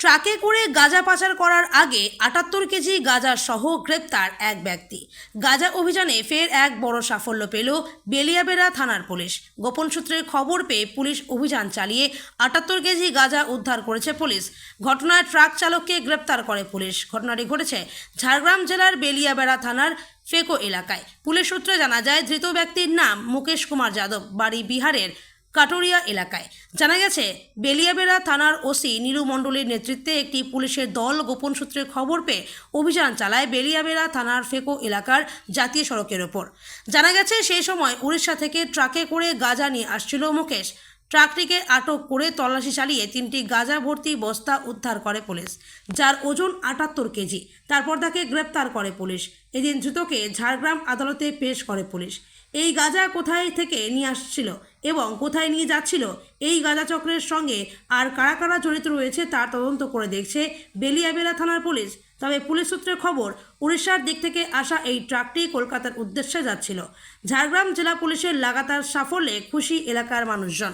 ট্রাকে করে গাঁজা পাচার করার আগে আটাত্তর কেজি গাঁজা সহ গ্রেপ্তার এক ব্যক্তি। গাঁজা অভিযানে ফের এক বড় সাফল্য পেল বেলিয়াবেড়া থানার পুলিশ। গোপন সূত্রের খবর পেয়ে পুলিশ অভিযান চালিয়ে আটাত্তর কেজি গাঁজা উদ্ধার করেছে পুলিশ। ঘটনায় ট্রাক চালককে গ্রেপ্তার করে পুলিশ। ঘটনাটি ঘটেছে ঝাড়গ্রাম জেলার বেলিয়াবেড়া থানার ফেকো এলাকায়। পুলিশ সূত্রে জানা যায়, ধৃত ব্যক্তির নাম মুকেশ কুমার যাদব, বাড়ি বিহারের কাটোরিয়া এলাকায়। জানা গেছে, বেলিয়াবেড়া থানার ওসি নীরু মণ্ডলের নেতৃত্বে একটি পুলিশের দল গোপন সূত্রে খবর পেয়ে অভিযান চালায় বেলিয়াবেড়া থানার ফেকো এলাকার জাতীয় সড়কের ওপর। জানা গেছে, সেই সময় উড়িষ্যা থেকে ট্রাকে করে গাঁজা নিয়ে আসছিল মুকেশ। ট্রাকটিকে আটক করে তল্লাশি চালিয়ে তিনটি গাঁজা ভর্তি বস্তা উদ্ধার করে পুলিশ, যার ওজন আটাত্তর কেজি। তারপর তাকে গ্রেপ্তার করে পুলিশ। এদিন ধৃতকে ঝাড়গ্রাম আদালতে পেশ করে পুলিশ। এই গাঁজা কোথায় থেকে নিয়ে আসছিল এবং কোথায় নিয়ে যাচ্ছিল? এই গাঁজা চক্রের সঙ্গে আর কারা কারা জড়িত রয়েছে তার তদন্ত করে দেখছে বেলিয়াবেলা থানার পুলিশ। তবে পুলিশ সূত্রের খবর, উড়িষ্যার দিক থেকে আসা এই ট্রাকটি কলকাতার উদ্দেশ্যে যাচ্ছিল। ঝাড়গ্রাম জেলা পুলিশের লাগাতার সাফল্যে খুশি এলাকার মানুষজন।